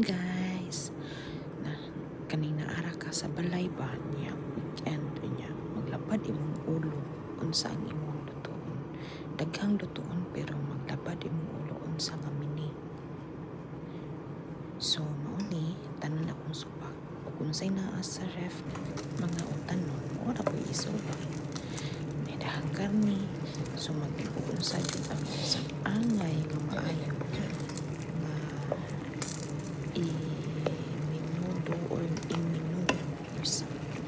guys na kanina ara ka sa balay ba niya weekend niya maglabad imong ulo unsa ang imong lutuon. Daghang lutuon pero maglabad imong ulo unsa nga mini. So mao ni tanan akong subak ug unsay naa sa ref mga utanon ora ko isubak may dahang karni so magtipuon sa jud ang sa angay nga maayo nga i-minudo or i-minudo or something.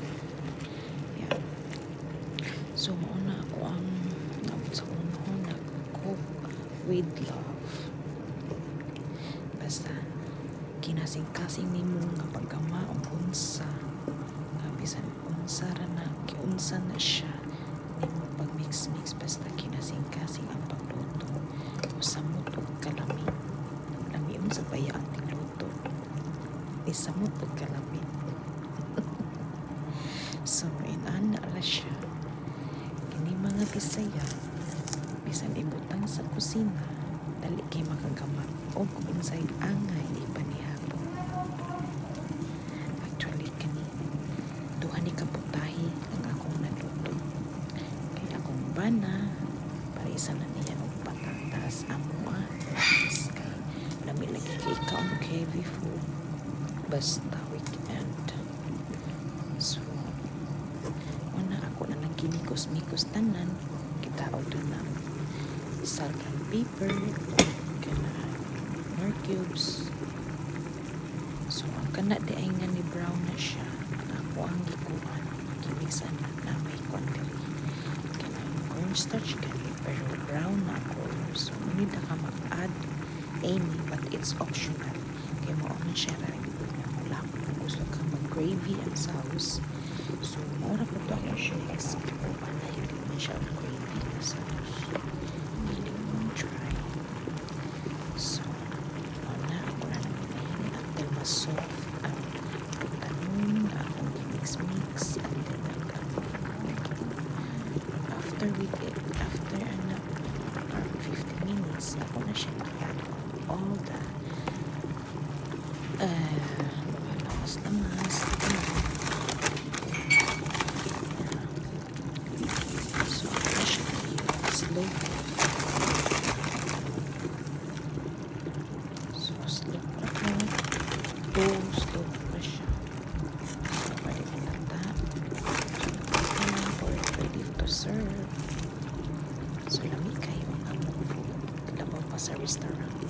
Yeah. So, ako ang sa unahon na cook with love. Basta, kinasing-kasing ni mo nga paggama o unsa. Nga bisan unsa ra na kiunsa na siya. Nimo pag mix mix basta kinasing-kasing ang pagluto. Usamot og kalami. Lami unsa baya ang tigluto isamot og kalami. So inana ra siya bisaya. Bisan ibutang sa kusina. Dali kay makagamat og unsay angay ipanihapon actually kani duha ni kaputahi ang akong naluto. Kay akong bana para isa na niya og patatas is kay lami lagi kay ikaw og heavy food basta weekend so una ako ginikos-mikos tanan kita order na. Salt and pepper kana nor cubes. So ang kana di ay nga ni brown na siya. Ako ang gikuhan. Gimiksan na may quantity kana cornstarch kani pero brown na ako. So hindi na ka mag-add. Any but it's optional. Kaya mo na siya ko kung gusto ka mag-gravy ang sauce so maura ko to ako siya explore na hindi man siya ang gravy na sauce hindi mo try so mauna ako na namin until mas soft ang pagtanong na akong mix-mix until nagkaroon after we did after ano around 50 minutes ako na siya i-add all the uh, lamas-lamas so ako na siya i-slow so slow pa ako go slow pa siya so pwede ko lata or ready to serve. So lami kayo. Among food. Labaw pa sa restaurant